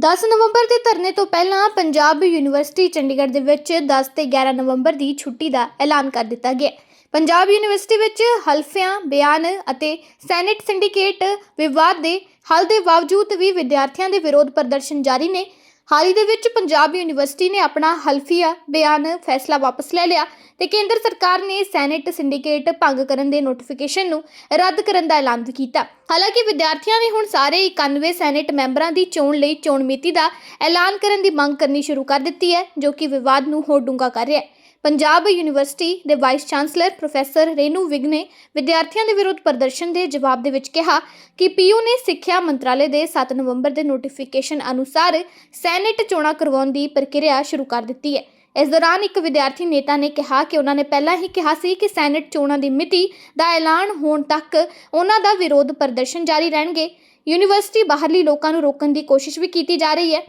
10 ਨਵੰਬਰ ਦੇ ਧਰਨੇ ਤੋਂ ਪਹਿਲਾਂ ਪੰਜਾਬ ਯੂਨੀਵਰਸਿਟੀ ਚੰਡੀਗੜ੍ਹ ਦੇ ਵਿੱਚ 10 ਤੇ 11 ਨਵੰਬਰ ਦੀ ਛੁੱਟੀ ਦਾ ਐਲਾਨ ਕਰ ਦਿੱਤਾ ਗਿਆ। ਪੰਜਾਬ ਯੂਨੀਵਰਸਿਟੀ ਵਿੱਚ ਹਲਫਿਆਂ, ਬਿਆਨ ਅਤੇ ਸੈਨੇਟ ਸਿੰਡੀਕੇਟ ਵਿਵਾਦ ਦੇ ਹੱਲ ਦੇ ਬਾਵਜੂਦ ਵੀ ਵਿਦਿਆਰਥੀਆਂ ਦੇ ਵਿਰੋਧ ਪ੍ਰਦਰਸ਼ਨ ਜਾਰੀ ਨੇ। ਹਾਲ ਹੀ ਦੇ ਵਿੱਚ ਪੰਜਾਬ ਯੂਨੀਵਰਸਿਟੀ ਨੇ ਆਪਣਾ ਹਲਫੀਆ ਬਿਆਨ ਫੈਸਲਾ ਵਾਪਸ ਲੈ ਲਿਆ ਤੇ ਕੇਂਦਰ ਸਰਕਾਰ ਨੇ ਸੈਨੇਟ ਸਿੰਡੀਕੇਟ ਭੰਗ ਕਰਨ ਦੇ ਨੋਟੀਫਿਕੇਸ਼ਨ ਨੂੰ ਰੱਦ ਕਰਨ ਦਾ ਐਲਾਨ ਵੀ ਕੀਤਾ। ਹਾਲਾਂਕਿ ਵਿਦਿਆਰਥੀਆਂ ਨੇ ਹੁਣ ਸਾਰੇ 91 ਸੈਨੇਟ ਮੈਂਬਰਾਂ ਦੀ ਚੋਣ ਲਈ ਚੋਣ ਮਿਤੀ ਦਾ ਐਲਾਨ ਕਰਨ ਦੀ ਮੰਗ ਕਰਨੀ ਸ਼ੁਰੂ ਕਰ ਦਿੱਤੀ ਹੈ, ਜੋ ਕਿ ਵਿਵਾਦ ਨੂੰ ਹੋਰ ਡੂੰਘਾ ਕਰ ਰਿਹਾ ਹੈ। ਪੰਜਾਬ ਯੂਨੀਵਰਸਿਟੀ ਦੇ vice chancellor professor Renu Vig ਨੇ ਵਿਦਿਆਰਥੀਆਂ ਦੇ ਵਿਰੁੱਧ ਪ੍ਰਦਰਸ਼ਨ ਦੇ ਜਵਾਬ ਦੇ ਵਿੱਚ ਕਿਹਾ ਕਿ ਪੀਯੂ ਨੇ ਸਿੱਖਿਆ ਮੰਤਰਾਲੇ ਦੇ 7 ਨਵੰਬਰ ਦੇ ਨੋਟੀਫਿਕੇਸ਼ਨ ਅਨੁਸਾਰ ਸੈਨੇਟ ਚੋਣਾਂ ਕਰਵਾਉਣ ਦੀ ਪ੍ਰਕਿਰਿਆ ਸ਼ੁਰੂ ਕਰ ਦਿੱਤੀ ਹੈ। ਇਸ ਦੌਰਾਨ ਇੱਕ ਵਿਦਿਆਰਥੀ ਨੇਤਾ ਨੇ ਕਿਹਾ ਕਿ ਉਹਨਾਂ ਨੇ ਪਹਿਲਾਂ ਹੀ ਕਿਹਾ ਸੀ ਕਿ ਸੈਨੇਟ ਚੋਣਾਂ ਦੀ ਮਿਤੀ ਦਾ ਐਲਾਨ ਹੋਣ ਤੱਕ ਉਹਨਾਂ ਦਾ ਵਿਰੋਧ ਪ੍ਰਦਰਸ਼ਨ ਜਾਰੀ ਰਹਿਣਗੇ। ਯੂਨੀਵਰਸਿਟੀ ਬਾਹਰਲੀ ਲੋਕਾਂ ਨੂੰ ਰੋਕਣ ਦੀ ਕੋਸ਼ਿਸ਼ ਵੀ ਕੀਤੀ ਜਾ ਰਹੀ ਹੈ।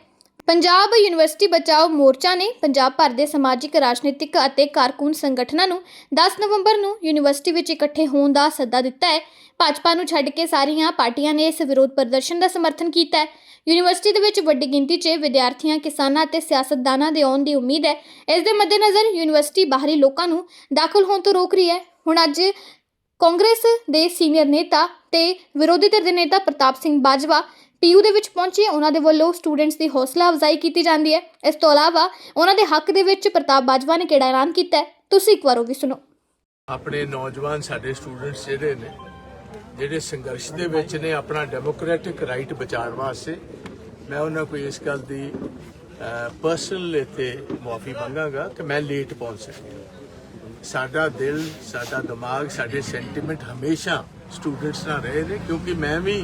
ਪੰਜਾਬ ਯੂਨੀਵਰਸਿਟੀ ਬਚਾਓ ਮੋਰਚਾ ਨੇ ਪੰਜਾਬ ਭਰ ਦੇ ਸਮਾਜਿਕ, ਰਾਜਨੀਤਿਕ ਅਤੇ ਕਾਰਕੁਨ ਸੰਗਠਨਾਂ ਨੂੰ 10 ਨਵੰਬਰ ਨੂੰ ਯੂਨੀਵਰਸਿਟੀ ਵਿੱਚ ਇਕੱਠੇ ਹੋਣ ਦਾ ਸੱਦਾ ਦਿੱਤਾ ਹੈ। ਭਾਜਪਾ ਨੂੰ ਛੱਡ ਕੇ ਸਾਰੀਆਂ ਪਾਰਟੀਆਂ ਨੇ ਇਸ ਵਿਰੋਧ ਪ੍ਰਦਰਸ਼ਨ ਦਾ ਸਮਰਥਨ ਕੀਤਾ ਹੈ। ਯੂਨੀਵਰਸਿਟੀ ਦੇ ਵਿੱਚ ਵੱਡੀ ਗਿਣਤੀ 'ਚ ਵਿਦਿਆਰਥੀਆਂ, ਕਿਸਾਨਾਂ ਅਤੇ ਸਿਆਸਤਦਾਨਾਂ ਦੇ ਆਉਣ ਦੀ ਉਮੀਦ ਹੈ। ਇਸ ਦੇ ਮੱਦੇਨਜ਼ਰ ਯੂਨੀਵਰਸਿਟੀ ਬਾਹਰੀ ਲੋਕਾਂ ਨੂੰ ਦਾਖਲ ਹੋਣ ਤੋਂ ਰੋਕ ਰਹੀ ਹੈ। ਹੁਣ ਅੱਜ ਕਾਂਗਰਸ ਦੇ ਸੀਨੀਅਰ ਨੇਤਾ ਤੇ ਵਿਰੋਧੀ ਧਿਰ ਦੇ ਨੇਤਾ ਪ੍ਰਤਾਪ ਸਿੰਘ ਬਾਜਵਾ ਪੀਯੂ ਦੇ ਵਿੱਚ ਪਹੁੰਚੇ, ਉਹਨਾਂ ਦੇ ਵੱਲੋਂ ਸਟੂਡੈਂਟਸ ਦੀ ਹੌਸਲਾ ਅਫਜ਼ਾਈ ਕੀਤੀ ਜਾਂਦੀ ਹੈ। ਇਸ ਤੋਂ ਇਲਾਵਾ ਉਹਨਾਂ ਦੇ ਹੱਕ ਦੇ ਵਿੱਚ ਪ੍ਰਤਾਪ ਬਾਜਵਾ ਨੇ ਕਿਹੜਾ ਐਲਾਨ ਕੀਤਾ ਹੈ? ਤੁਸੀਂ ਇੱਕ ਵਾਰ ਉਹ ਵੀ ਸੁਣੋ। ਆਪਣੇ ਨੌਜਵਾਨ ਸਾਡੇ ਸਟੂਡੈਂਟਸ ਜਿਹੜੇ ਨੇ, ਜਿਹੜੇ ਸੰਘਰਸ਼ ਦੇ ਵਿੱਚ ਨੇ, ਆਪਣਾ ਡੈਮੋਕ੍ਰੈਟਿਕ ਰਾਈਟ ਬਚਾਉਣ ਵਾਸਤੇ, ਮੈਂ ਉਹਨਾਂ ਕੋਈ ਇਸ ਗੱਲ ਦੀ ਪਰਸਨਲ ਇੱਥੇ ਮਾਫੀ ਮੰਗਾਂਗਾ ਕਿ ਮੈਂ ਲੇਟ ਪਹੁੰਚ ਸਕਿਆ। ਸਾਡਾ ਦਿਲ, ਸਾਡਾ ਦਿਮਾਗ, ਸਾਡੇ ਸੈਂਟੀਮੈਂਟ ਹਮੇਸ਼ਾ ਸਟੂਡੈਂਟਸ ਨਾਲ ਰਹੇ ਨੇ, ਕਿਉਂਕਿ ਮੈਂ ਵੀ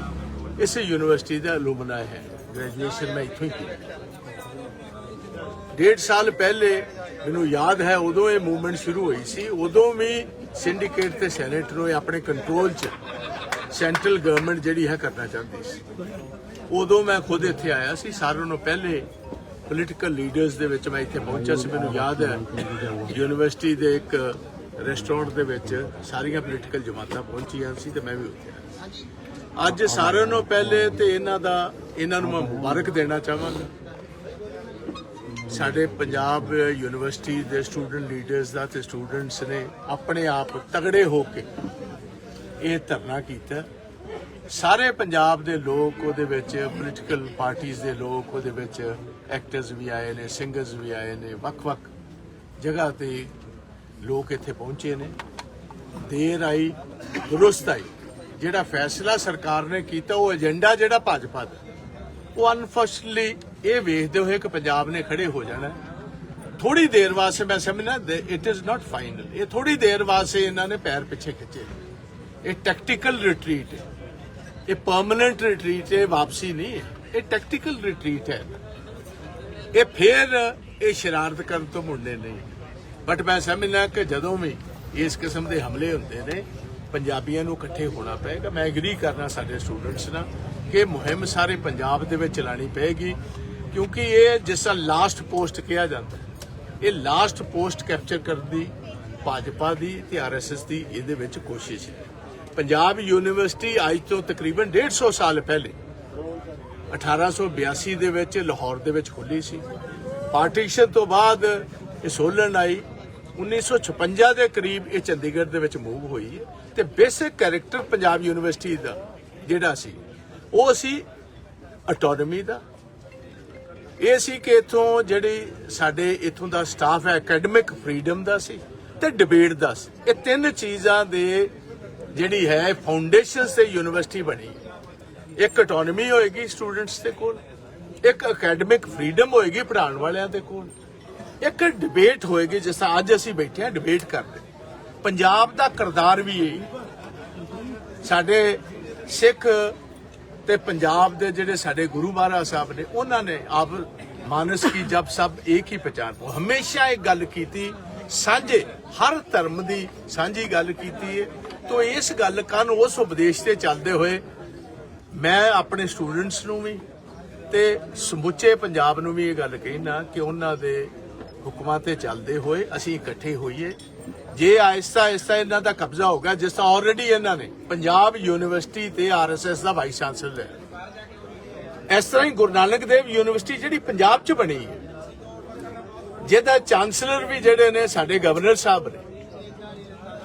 ਇਸ ਯੂਨੀਵਰਸਿਟੀ ਦਾ ਅਲੂਮਨਾ ਹੈ ਗ੍ਰੈਜੂਏਸ਼ਨ ਮੈਂ ਇੱਥੋਂ ਹੀ ਕੀਤੀ। ਡੇਢ ਸਾਲ ਪਹਿਲੇ ਮੈਨੂੰ ਯਾਦ ਹੈ, ਉਦੋਂ ਇਹ ਮੂਵਮੈਂਟ ਸ਼ੁਰੂ ਹੋਈ ਸੀ, ਉਦੋਂ ਵੀ ਸਿੰਡੀਕੇਟ ਤੇ ਸੈਨੇਟ ਨੂੰ ਆਪਣੇ ਕੰਟਰੋਲ 'ਚ ਸੈਂਟਰਲ ਗਵਰਨਮੈਂਟ ਜਿਹੜੀ ਹੈ ਕਰਨਾ ਚਾਹੁੰਦੀ ਸੀ। ਉਦੋਂ ਮੈਂ ਖੁਦ ਇੱਥੇ ਆਇਆ ਸੀ, ਸਾਰਿਆਂ ਨੂੰ ਪਹਿਲੇ ਪੋਲੀਟੀਕਲ ਲੀਡਰਸ ਦੇ ਵਿੱਚ ਮੈਂ ਇੱਥੇ ਪਹੁੰਚਿਆ ਸੀ, ਮੈਨੂੰ ਯਾਦ ਹੈ, ਯੂਨੀਵਰਸਿਟੀ ਦੇ ਇੱਕ ਰੈਸਟੋਰੈਂਟ ਦੇ ਵਿੱਚ ਸਾਰੀਆਂ ਪੋਲੀਟੀਕਲ ਜਮਾਤਾਂ ਪਹੁੰਚੀਆਂ ਸੀ ਤੇ ਮੈਂ ਵੀ ਉੱਥੇ ਆਇਆ। ਅੱਜ ਸਾਰਿਆਂ ਨੂੰ ਪਹਿਲੇ ਤੇ ਇਹਨਾਂ ਦਾ, ਇਹਨਾਂ ਨੂੰ ਮੈਂ ਮੁਬਾਰਕ ਦੇਣਾ ਚਾਹਾਂਗਾ। ਸਾਡੇ ਪੰਜਾਬ ਯੂਨੀਵਰਸਿਟੀ ਦੇ ਸਟੂਡੈਂਟ ਲੀਡਰਸ ਦਾ ਤੇ ਸਟੂਡੈਂਟਸ ਨੇ ਆਪਣੇ ਆਪ ਤਗੜੇ ਹੋ ਕੇ ਇਹ ਧਰਨਾ ਕੀਤਾ। ਸਾਰੇ ਪੰਜਾਬ ਦੇ ਲੋਕ ਉਹਦੇ ਵਿੱਚ ਪੋਲੀਟੀਕਲ ਪਾਰਟੀਆਂ ਦੇ ਲੋਕ ਉਹਦੇ ਵਿੱਚ ਐਕਟਰਸ ਵੀ ਆਏ ਨੇ ਸਿੰਗਰਸ ਵੀ ਆਏ ਨੇ, ਵੱਖ-ਵੱਖ ਜਗ੍ਹਾ ਤੇ ਲੋਕ ਇੱਥੇ ਪਹੁੰਚੇ ਨੇ। ਦੇਰ ਆਈ, ਦਰੁਸਤ ਆਈ। ਜਿਹੜਾ ਫੈਸਲਾ ਸਰਕਾਰ ਨੇ ਕੀਤਾ, ਉਹ ਏਜੰਡਾ ਜਿਹੜਾ ਭਾਜਪਾ ਦਾ। ਉਹ ਅਨਫੋਰਚੂਨਟਲੀ ਇਹ ਵੇਖਦੇ ਹੋਏ ਕਿ ਪੰਜਾਬ ਨੇ ਖੜੇ ਹੋ ਜਾਣਾ। ਥੋੜੀ ਦੇਰ ਵਾਸਤੇ ਮੈਂ ਸਮਝਣਾ ਇਟ ਇਜ਼ ਨਾਟ ਫਾਈਨਲ ਇਹ ਥੋੜੀ ਦੇਰ ਵਾਸਤੇ ਇਹਨਾਂ ਨੇ ਪੈਰ ਪਿੱਛੇ ਖਿੱਚੇ। ਇਹ ਟੈਕਟੀਕਲ ਰਿਟਰੀਟ ਹੈ। ਇਹ ਪਰਮਨੈਂਟ ਰਿਟਰੀਟ ਹੈ ਵਾਪਸੀ ਨਹੀਂ ਹੈ। ਇਹ ਟੈਕਟੀਕਲ ਰਿਟਰੀਟ ਹੈ। ਇਹ ਫੇਰ ਇਹ ਸ਼ਰਾਰਤ ਕਰਨ ਤੋਂ ਮੁੜਨੇ ਨਹੀਂ। ਬਟ ਮੈਂ ਸਮਝਣਾ ਕਿ ਜਦੋਂ ਵੀ ਇਸ ਕਿਸਮ ਦੇ ਹਮਲੇ ਹੁੰਦੇ ਨੇ ਪੰਜਾਬੀਆਂ ਨੂੰ ਇਕੱਠੇ ਹੋਣਾ ਪਏਗਾ। ਮੈਂ ਐਗਰੀ ਕਰਨਾ ਸਾਡੇ ਸਟੂਡੈਂਟਸ ਨਾਲ ਕਿ ਮੁਹਿੰਮ ਸਾਰੇ ਪੰਜਾਬ ਦੇ ਵਿੱਚ ਚਲਾਣੀ ਪਏਗੀ, ਕਿਉਂਕਿ ਇਹ ਜਿਸ ਤਰ੍ਹਾਂ ਲਾਸਟ ਪੋਸਟ ਕਿਹਾ ਜਾਂਦਾ, ਇਹ ਲਾਸਟ ਪੋਸਟ ਕੈਪਚਰ ਕਰਨ ਦੀ, ਭਾਜਪਾ ਦੀ ਤੇ ਆਰਐਸਐਸ ਦੀ ਇਹਦੇ ਵਿੱਚ ਕੋਸ਼ਿਸ਼ ਹੈ। ਪੰਜਾਬ ਯੂਨੀਵਰਸਿਟੀ ਅੱਜ ਤੋਂ ਤਕਰੀਬਨ 150 ਸਾਲ ਪਹਿਲੇ 1882 ਦੇ ਵਿੱਚ ਲਾਹੌਰ ਦੇ ਵਿੱਚ ਖੁੱਲੀ ਸੀ। ਪਾਰਟੀਸ਼ਨ ਤੋਂ ਬਾਅਦ ਇਹ ਸੋਲਨ ਆਈ। 1956 ਦੇ ਕਰੀਬ ਇਹ ਚੰਡੀਗੜ੍ਹ ਦੇ ਵਿੱਚ ਮੂਵ ਹੋਈ ਹੈ ਤੇ ਬੇਸਿਕ ਕੈਰੈਕਟਰ ਪੰਜਾਬ ਯੂਨੀਵਰਸਿਟੀ ਦਾ ਜਿਹੜਾ ਸੀ, ਉਹ ਸੀ ਆਟੋਨੋਮੀ ਦਾ। ਇਹ ਸੀ ਕਿ ਇਥੋਂ ਜਿਹੜੀ ਸਾਡੇ ਇਥੋਂ ਦਾ ਸਟਾਫ ਹੈ ਅਕੈਡਮਿਕ ਫਰੀडम ਦਾ ਸੀ ਤੇ ਡਿਬੇਟ ਦਾ ਸੀ। ਇਹ ਤਿੰਨ ਚੀਜ਼ਾਂ ਦੇ ਜਿਹੜੀ ਹੈ ਫਾਊਂਡੇਸ਼ਨ ਤੇ ਯੂਨੀਵਰਸਿਟੀ ਬਣੀ। ਇੱਕ ਆਟੋਨੋਮੀ ਹੋਏਗੀ ਸਟੂਡੈਂਟਸ ਦੇ ਕੋਲ, ਇੱਕ ਅਕੈਡਮਿਕ ਫਰੀडम ਹੋਏਗੀ ਪੜਾਉਣ ਵਾਲਿਆਂ ਦੇ ਕੋਲ ਇੱਕ ਡਿਬੇਟ ਹੋਏਗੀ, ਜਿਸ ਤਰ੍ਹਾਂ ਅੱਜ ਅਸੀਂ ਬੈਠੇ ਹਾਂ ਡਿਬੇਟ ਕਰਦੇ। ਪੰਜਾਬ ਦਾ ਕਿਰਦਾਰ ਵੀ ਇਹ। ਸਾਡੇ ਸਿੱਖ ਤੇ ਪੰਜਾਬ ਦੇ ਜਿਹੜੇ ਸਾਡੇ ਗੁਰੂ ਮਹਾਰਾਜ ਸਾਹਿਬ ਨੇ, ਉਹਨਾਂ ਨੇ ਆਪ ਮਾਨਸ ਕੀ ਜਬ ਸਭ ਇੱਕ ਹੀ ਪਛਾਣ ਪੋ ਹਮੇਸ਼ਾ ਇਹ ਗੱਲ ਕੀਤੀ, ਸਾਂਝੇ, ਹਰ ਧਰਮ ਦੀ ਸਾਂਝੀ ਗੱਲ ਕੀਤੀ ਹੈ ਤੋਂ ਇਸ ਗੱਲ ਕਰਨ ਉਸ ਉਪਦੇਸ਼ ਤੇ ਚੱਲਦੇ ਹੋਏ, ਮੈਂ ਆਪਣੇ ਸਟੂਡੈਂਟਸ ਨੂੰ ਵੀ ਤੇ ਸਮੁੱਚੇ ਪੰਜਾਬ ਨੂੰ ਵੀ ਇਹ ਗੱਲ ਕਹਿਣਾ ਕਿ ਉਹਨਾਂ ਦੇ ਹੁਕਮਾਂ ਤੇ ਚੱਲਦੇ ਹੋਏ ਅਸੀਂ ਇਕੱਠੇ ਹੋਈਏ। ਜੇ ਆਹਿਸਤਾ ਆਹਿਸਤਾ ਇਹਨਾਂ ਦਾ ਕਬਜ਼ਾ ਹੋਗਾ ਜਿਸ ਤਰ੍ਹਾਂ ਆਲਰੇਡੀ ਇਹਨਾਂ ਨੇ ਪੰਜਾਬ ਯੂਨੀਵਰਸਿਟੀ ਤੇ ਆਰਐਸਐਸ ਦਾ ਵਾਈਸ ਚਾਂਸਲਰ ਹੈ। ਇਸ ਤਰ੍ਹਾਂ ਹੀ ਗੁਰੂ ਨਾਨਕ ਦੇਵ ਯੂਨੀਵਰਸਿਟੀ ਜਿਹੜੀ ਪੰਜਾਬ 'ਚ ਬਣੀ ਹੈ। ਜਿਹਦਾ ਚਾਂਸਲਰ ਵੀ ਜਿਹੜੇ ਨੇ ਸਾਡੇ ਗਵਰਨਰ ਸਾਹਿਬ ਨੇ।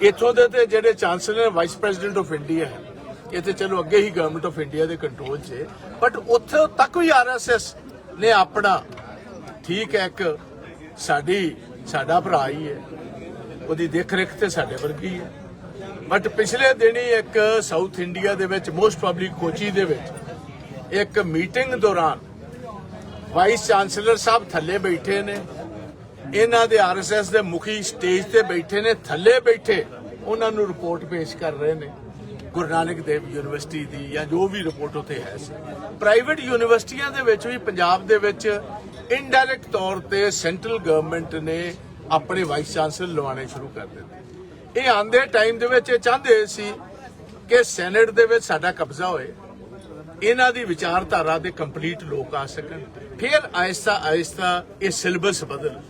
ਇੱਥੋਂ ਦੇ ਤੇ ਜਿਹੜੇ chancellor vice president of India ਹੈ। ਇਹ ਤੇ ਚਲੋ ਅੱਗੇ ਹੀ ਗਵਰਨਮੈਂਟ ਆਫ ਇੰਡੀਆ ਦੇ ਕੰਟਰੋਲ 'ਚ ਬਟ ਉੱਥੇ ਤੱਕ ਵੀ ਆਰਐਸਐਸ ਨੇ ਆਪਣਾ ਠੀਕ ਹੈ ਇੱਕ ਸਾਡੀ, ਸਾਡਾ ਭਰਾ ਹੀ ਹੈ। ਉਹਦੀ ਦੇਖ ਰੇਖ ਤੇ ਸਾਡੇ ਵਰਗੀ ਹੈ। ਬਟ ਪਿਛਲੇ ਦਿਨੀ ਇੱਕ ਸਾਊਥ ਇੰਡੀਆ ਦੇ ਵਿੱਚ ਮੋਸਟ ਪਬਲਿਕ ਕੋਚੀ ਦੇ ਵਿੱਚ, ਇੱਕ ਮੀਟਿੰਗ ਦੌਰਾਨ ਵਾਈਸ ਚਾਂਸਲਰ ਸਾਹਿਬ ਥੱਲੇ ਬੈਠੇ ਨੇ। ਇਹਨਾਂ ਦੇ ਆਰਐਸਐਸ ਦੇ ਮੁਖੀ ਸਟੇਜ ਤੇ ਬੈਠੇ ਨੇ। ਥੱਲੇ ਬੈਠੇ ਉਹਨਾਂ ਨੂੰ ਰਿਪੋਰਟ ਪੇਸ਼ ਕਰ ਰਹੇ ਨੇ। ਗੁਰੂ ਨਾਨਕ ਦੇਵ ਯੂਨੀਵਰਸਿਟੀ ਦੀ ਜਾਂ ਜੋ ਵੀ ਰਿਪੋਰਟ ਉੱਥੇ ਹੈ। ਸੀ ਪ੍ਰਾਈਵੇਟ ਯੂਨੀਵਰਸਿਟੀਆਂ ਦੇ ਵਿੱਚ ਵੀ, ਪੰਜਾਬ ਦੇ ਵਿੱਚ ਇਨਡਾਇਰੈਕਟ ਤੌਰ ਤੇ ਸੈਂਟਰਲ ਗਵਰਨਮੈਂਟ ਨੇ ਆਪਣੇ ਵਾਈਸ ਚਾਂਸਲਰ ਲਵਾਉਣੇ ਸ਼ੁਰੂ ਕਰ ਦਿੱਤੇ। ਇਹ ਆਂਦੇ ਟਾਈਮ ਦੇ ਵਿੱਚ ਇਹ ਚਾਹੁੰਦੇ ਸੀ ਕਿ ਸੈਨੇਟ ਦੇ ਵਿੱਚ ਸਾਡਾ ਕਬਜ਼ਾ ਹੋਏ। ਇਹਨਾਂ ਦੀ ਵਿਚਾਰਧਾਰਾ ਦੇ ਕੰਪਲੀਟ ਲੋਕ ਆ ਸਕਣ। ਫਿਰ ਆਹਿਸਤਾ ਆਹਿਸਤਾ ਇਹ ਸਿਲੇਬਸ ਬਦਲ।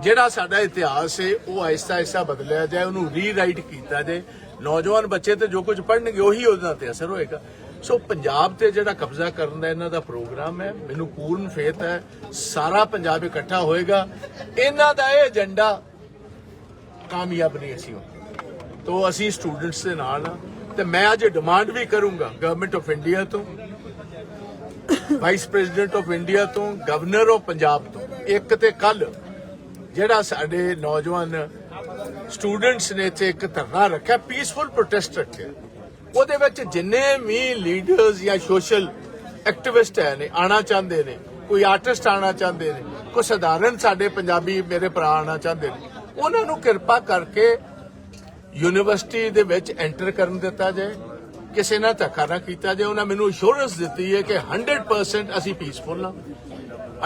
ਜਿਹੜਾ ਸਾਡਾ ਇਤਿਹਾਸ ਹੈ, ਉਹ ਆਹਿਸਤਾ ਆਹਿਸਤਾ ਬਦਲਿਆ ਜਾਏ, ਉਹਨੂੰ ਰੀਰਾਈਟ ਕੀਤਾ ਜਾਏ। ਨੌਜਵਾਨ ਬੱਚੇ ਤੇ ਜੋ ਕੁਝ ਪੜਨਗੇ ਉਹੀ ਉਹਨਾਂ ਤੇ ਅਸਰ ਹੋਏਗਾ। ਸੋ ਪੰਜਾਬ ਤੇ ਜਿਹੜਾ ਕਬਜ਼ਾ ਕਰਨ ਦਾ ਇਹਨਾਂ ਦਾ ਪ੍ਰੋਗਰਾਮ ਹੈ, ਮੈਨੂੰ ਪੂਰਨ ਫੇਤ ਹੈ, ਸਾਰਾ ਪੰਜਾਬ ਇਕੱਠਾ ਹੋਏਗਾ। ਇਹਨਾਂ ਦਾ ਇਹ ਏਜੰਡਾ ਕਾਮਯਾਬ ਨਹੀਂ ਅਸੀਂ ਤੋ ਅਸੀਂ ਸਟੂਡੈਂਟਸ ਦੇ ਨਾਲ ਤੇ ਮੈਂ ਅੱਜ ਡਿਮਾਂਡ ਵੀ ਕਰੂੰਗਾ ਗਵਰਨਮੈਂਟ ਆਫ ਇੰਡੀਆ ਤੋਂ ਵਾਈਸ ਪ੍ਰੈਜ਼ੀਡੈਂਟ ਆਫ ਇੰਡੀਆ ਤੋਂ ਗਵਰਨਰ ਆਫ ਪੰਜਾਬ ਤੋਂ। ਇੱਕ ਤੇ ਕੱਲ ਜਿਹੜਾ ਸਾਡੇ ਨੌਜਵਾਨ ਸਟੂਡੈਂਟਸ ਨੇ ਇੱਥੇ ਇੱਕ ਧਰਨਾ ਰੱਖਿਆ ਪੀਸਫੁਲ ਪ੍ਰੋਟੈਸਟ ਰੱਖਿਆ। ਉਹਦੇ ਵਿੱਚ ਜਿੰਨੇ ਵੀ ਲੀਡਰਸ ਜਾਂ ਸੋਸ਼ਲ ਐਕਟਿਵਿਸਟ ਹੈ ਨੇ ਆਣਾ ਚਾਹੁੰਦੇ ਨੇ, ਕੋਈ ਆਰਟਿਸਟ ਆਣਾ ਚਾਹੁੰਦੇ ਨੇ ਕੋਈ ਸਧਾਰਨ ਸਾਡੇ ਪੰਜਾਬੀ ਮੇਰੇ ਭਰਾ ਆਣਾ ਚਾਹੁੰਦੇ ਨੇ, ਉਹਨਾਂ ਨੂੰ ਕਿਰਪਾ ਕਰਕੇ ਯੂਨੀਵਰਸਿਟੀ ਦੇ ਵਿੱਚ ਐਂਟਰ ਕਰਨ ਦਿੱਤਾ ਜਾਏ। ਕਿਸੇ ਨਾਲ ਧੱਕਾ ਨਾ ਕੀਤਾ ਜਾਏ। ਉਹਨਾਂ ਮੈਨੂੰ ਅਸ਼ੋਰੈਂਸ ਦਿੱਤੀ ਹੈ ਕਿ 100% ਅਸੀਂ ਪੀਸਫੁਲ ਹਾਂ।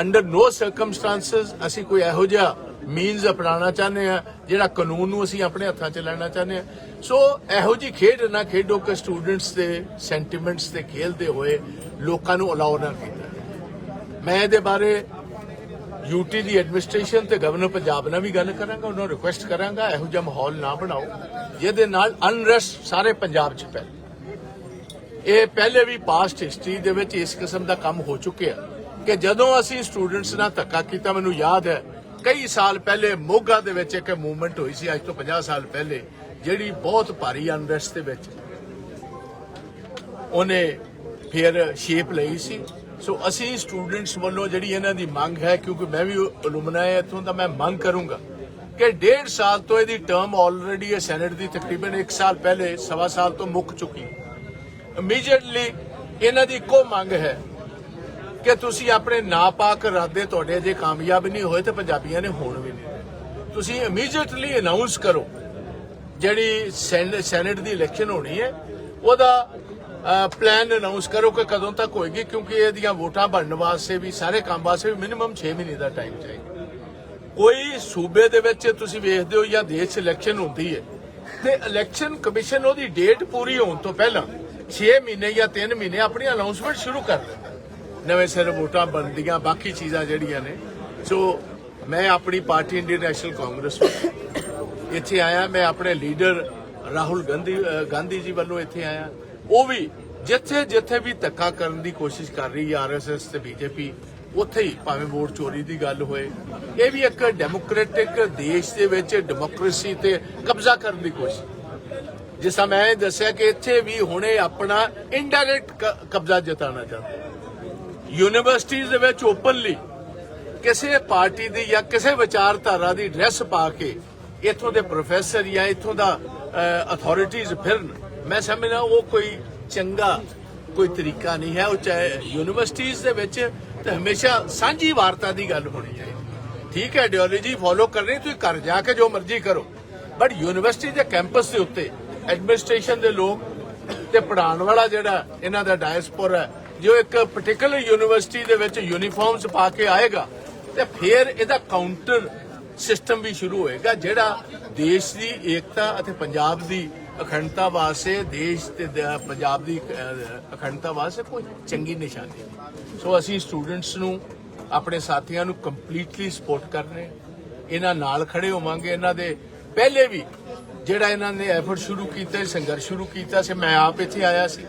ਅੰਡਰ ਨੋ ਸਰਕਮਸਟੈਂਸਸ ਅਸੀਂ ਕੋਈ ਇਹੋ ਜਿਹਾ ਮੀਨਸ ਅਪਣਾਉਣਾ ਚਾਹੁੰਦੇ ਆ, ਜਿਹੜਾ ਕਾਨੂੰਨ ਨੂੰ ਅਸੀਂ ਆਪਣੇ ਹੱਥਾਂ 'ਚ ਲੈਣਾ ਚਾਹੁੰਦੇ ਆ। ਸੋ ਇਹੋ ਜੀ ਖੇਡ ਨਾ ਖੇਡੋ ਕਿ ਸਟੂਡੈਂਟਸ ਦੇ ਸੈਂਟੀਮੈਂਟਸ ਤੇ ਖੇਲਦੇ ਹੋਏ ਲੋਕਾਂ ਨੂੰ ਅਲਾਉ ਨਾ ਕੀਤਾ ਮੈਂ ਇਹਦੇ ਬਾਰੇ ਯੂਟੀ ਦੀ ਐਡਮਿਨਿਸਟ੍ਰੇਸ਼ਨ ਤੇ ਗਵਰਨਰ ਪੰਜਾਬ ਨਾਲ ਵੀ ਗੱਲ ਕਰਾਂਗਾ, ਉਹਨਾਂ ਨੂੰ ਰਿਕੁਐਸਟ ਕਰਾਂਗਾ, ਇਹੋ ਜਿਹਾ ਮਾਹੌਲ ਨਾ ਬਣਾਓ, ਜਿਹਦੇ ਨਾਲ ਅਨਰੈਸਟ ਸਾਰੇ ਪੰਜਾਬ 'ਚ ਫੈਲੇ। ਇਹ ਪਹਿਲੇ ਵੀ ਪਾਸਟ ਹਿਸਟਰੀ ਦੇ ਵਿੱਚ ਇਸ ਕਿਸਮ ਦਾ ਕੰਮ ਹੋ ਚੁੱਕਿਆ ਕਿ ਜਦੋਂ ਅਸੀਂ ਸਟੂਡੈਂਟਸ ਨਾਲ ਧੱਕਾ ਕੀਤਾ, ਮੈਨੂੰ ਯਾਦ ਹੈ ਕਈ ਸਾਲ ਪਹਿਲੇ ਮੋਗਾ ਦੇ ਵਿੱਚ ਇੱਕ ਮੂਵਮੈਂਟ ਹੋਈ ਸੀ, ਅੱਜ ਤੋਂ 50 ਸਾਲ ਪਹਿਲੇ, ਜਿਹੜੀ ਬਹੁਤ ਭਾਰੀ ਅਨਰੈਸਟ ਦੇ ਵਿੱਚ ਉਹਨੇ ਫਿਰ ਸ਼ੇਪ ਲਈ ਸੀ। ਸੋ ਅਸੀਂ ਸਟੂਡੈਂਟਸ ਵੱਲੋਂ ਜਿਹੜੀ ਇਹਨਾਂ ਦੀ ਮੰਗ ਹੈ, ਕਿਉਂਕਿ ਮੈਂ ਵੀ ਅਲੂਮਨਾ ਹੈ ਇੱਥੋਂ ਦਾ ਮੈਂ ਮੰਗ ਕਰੂੰਗਾ ਕਿ ਡੇਢ ਸਾਲ ਤੋਂ ਇਹਦੀ ਟਰਮ ਆਲਰੇਡੀ ਹੈ ਸੈਨੇਟ ਦੀ, ਤਕਰੀਬਨ 1 ਸਾਲ ਪਹਿਲੇ, ਸਵਾ ਸਾਲ ਤੋਂ ਮੁੱਕ ਚੁੱਕੀ ਇਮੀਡੀਏਟਲੀ ਇਹਨਾਂ ਦੀ ਇੱਕੋ ਮੰਗ ਹੈ ਕਿ ਤੁਸੀਂ ਆਪਣੇ ਨਾਪਾਕ ਇਰਾਦੇ ਤੁਹਾਡੇ ਅਜੇ ਕਾਮਯਾਬ ਨਹੀਂ ਹੋਏ ਤੇ ਪੰਜਾਬੀਆਂ ਨੇ ਹੋਣ ਵੀ ਨਹੀਂ ਤੁਸੀਂ ਇਮੀਡੀਏਟਲੀ ਅਨਾਉਂਸ ਕਰੋ, ਜਿਹੜੀ ਸੈਨ- ਸੈਨੇਟ ਦੀ ਇਲੈਕਸ਼ਨ ਹੋਣੀ ਹੈ, ਉਹਦਾ ਪਲਾਨ ਅਨਾਉਂਸ ਕਰੋ ਕਿ ਕਦੋਂ ਤੱਕ ਹੋਏਗੀ, ਕਿਉਂਕਿ ਇਹਦੀਆਂ ਵੋਟਾਂ ਬਣਨ ਵਾਸਤੇ ਵੀ, ਸਾਰੇ ਕੰਮ ਵਾਸਤੇ ਵੀ ਮਿਨੀਮਮ 6 ਮਹੀਨੇ ਦਾ ਟਾਈਮ ਚਾਹੀਦਾ। ਕੋਈ ਸੂਬੇ ਦੇ ਵਿੱਚ ਤੁਸੀਂ ਵੇਖਦੇ ਹੋ ਜਾਂ ਦੇਸ਼ 'ਚ ਇਲੈਕਸ਼ਨ ਹੁੰਦੀ ਹੈ, ਤੇ ਇਲੈਕਸ਼ਨ ਕਮਿਸ਼ਨ ਉਹਦੀ ਡੇਟ ਪੂਰੀ ਹੋਣ ਤੋਂ ਪਹਿਲਾਂ 6 ਮਹੀਨੇ ਜਾਂ 3 ਮਹੀਨੇ ਆਪਣੀ ਅਨਾਉਂਸਮੈਂਟ ਸ਼ੁਰੂ ਕਰ ਦਿੰਦਾ। ਨਵੇਂ ਸਿਰ ਵੋਟਾਂ ਬਣਦੀਆਂ, ਬਾਕੀ ਚੀਜ਼ਾਂ ਜਿਹੜੀਆਂ ਨੇ। ਸੋ ਮੈਂ ਆਪਣੀ ਪਾਰਟੀ ਇੰਡੀਅਨ ਨੈਸ਼ਨਲ ਕਾਂਗਰਸ ਇੱਥੇ ਆਇਆ। ਮੈਂ ਆਪਣੇ ਲੀਡਰ ਰਾਹੁਲ ਗਾਂਧੀ ਗਾਂਧੀ ਜੀ ਵੱਲੋਂ ਇੱਥੇ ਆਇਆ। ਉਹ ਵੀ ਜਿੱਥੇ ਜਿੱਥੇ ਵੀ ਧੱਕਾ ਕਰਨ ਦੀ ਕੋਸ਼ਿਸ਼ ਕਰ ਰਹੀ ਹੈ ਆਰਐਸਐਸ ਤੇ ਬੀਜੇਪੀ ਉੱਥੇ ਹੀ ਭਾਵੇਂ ਵੋਟ ਚੋਰੀ ਦੀ ਗੱਲ ਹੋਏ। ਇਹ ਵੀ ਇੱਕ ਡੈਮੋਕ੍ਰੈਟਿਕ ਦੇਸ਼ ਦੇ ਵਿੱਚ ਡੈਮੋਕ੍ਰੇਸੀ ਤੇ ਕਬਜ਼ਾ ਕਰਨ ਦੀ ਕੋਸ਼ਿਸ਼। ਜਿਸ ਤਰ੍ਹਾਂ ਮੈਂ ਦੱਸਿਆ ਕਿ ਇੱਥੇ ਵੀ ਹੁਣੇ ਆਪਣਾ ਇਨਡਾਇਰੈਕਟ ਕਬਜ਼ਾ ਜਤਾਉਣਾ ਚਾਹੁੰਦੇ। ਯੂਨੀਵਰਸਿਟੀਜ਼ ਦੇ ਵਿੱਚ ਓਪਨਲੀ ਕਿਸੇ ਪਾਰਟੀ ਦੀ ਜਾਂ ਕਿਸੇ ਵਿਚਾਰਧਾਰਾ ਦੀ ਡਰੈਸ ਪਾ ਕੇ ਇੱਥੋਂ ਦੇ ਪ੍ਰੋਫੈਸਰ ਜਾਂ ਇੱਥੋਂ ਦਾ ਅਥਾਰਟੀਜ਼ ਫਿਰਨ। ਮੈਂ ਸਮਝਦਾ ਉਹ ਕੋਈ ਚੰਗਾ ਕੋਈ ਤਰੀਕਾ ਨਹੀਂ ਹੈ। ਉਹ ਚਾਹੇ ਯੂਨੀਵਰਸਿਟੀਜ਼ ਦੇ ਵਿੱਚ ਤੇ ਹਮੇਸ਼ਾ ਸਾਂਝੀ ਵਾਰਤਾ ਦੀ ਗੱਲ ਹੋਣੀ ਚਾਹੀਦੀ। ਠੀਕ ਹੈ ਆਈਡੀਓਲੋਜੀ ਫੋਲੋ ਕਰਨੀ, ਤੁਸੀਂ ਘਰ ਜਾ ਕੇ ਜੋ ਮਰਜ਼ੀ ਕਰੋ। ਬਟ ਯੂਨੀਵਰਸਿਟੀ ਦੇ ਕੈਂਪਸ ਦੇ ਉੱਤੇ ਐਡਮਿਨਿਸਟ੍ਰੇਸ਼ਨ ਦੇ ਲੋਕ ਤੇ ਪੜਾਉਣ ਵਾਲਾ ਜਿਹੜਾ ਇਹਨਾਂ ਦਾ ਡਾਇਸਪੋਰਾ ਹੈ ਜੋ ਇੱਕ ਪਾਰਟਿਕੂਲਰ ਯੂਨੀਵਰਸਿਟੀ ਦੇ ਵਿੱਚ ਯੂਨੀਫਾਰਮਸ ਪਾ ਕੇ ਆਏਗਾ, ਤੇ ਫਿਰ ਇਹਦਾ ਕਾਊਂਟਰ ਸਿਸਟਮ ਵੀ ਸ਼ੁਰੂ ਹੋਏਗਾ, ਜਿਹੜਾ ਦੇਸ਼ ਦੀ ਏਕਤਾ ਅਤੇ ਪੰਜਾਬ ਦੀ ਅਖੰਡਤਾ ਵਾਸਤੇ, ਦੇਸ਼ ਤੇ ਪੰਜਾਬ ਦੀ ਅਖੰਡਤਾ ਵਾਸਤੇ ਕੋਈ ਚੰਗੀ ਨਿਸ਼ਾਨੀ ਨਹੀਂ। ਸੋ ਅਸੀਂ ਸਟੂਡੈਂਟਸ ਨੂੰ, ਆਪਣੇ ਸਾਥੀਆਂ ਨੂੰ ਕੰਪਲੀਟਲੀ ਸਪੋਰਟ ਕਰ ਰਹੇ ਇਹਨਾਂ ਨਾਲ ਖੜੇ ਹੋਵਾਂਗੇ, ਇਹਨਾਂ ਦੇ ਪਹਿਲੇ ਵੀ ਜਿਹੜਾ ਇਹਨਾਂ ਨੇ ਐਫਰਟ ਸ਼ੁਰੂ ਕੀਤਾ, ਸੰਘਰਸ਼ ਸ਼ੁਰੂ ਕੀਤਾ ਸੀ, ਮੈਂ ਆਪ ਇੱਥੇ ਆਇਆ ਸੀ।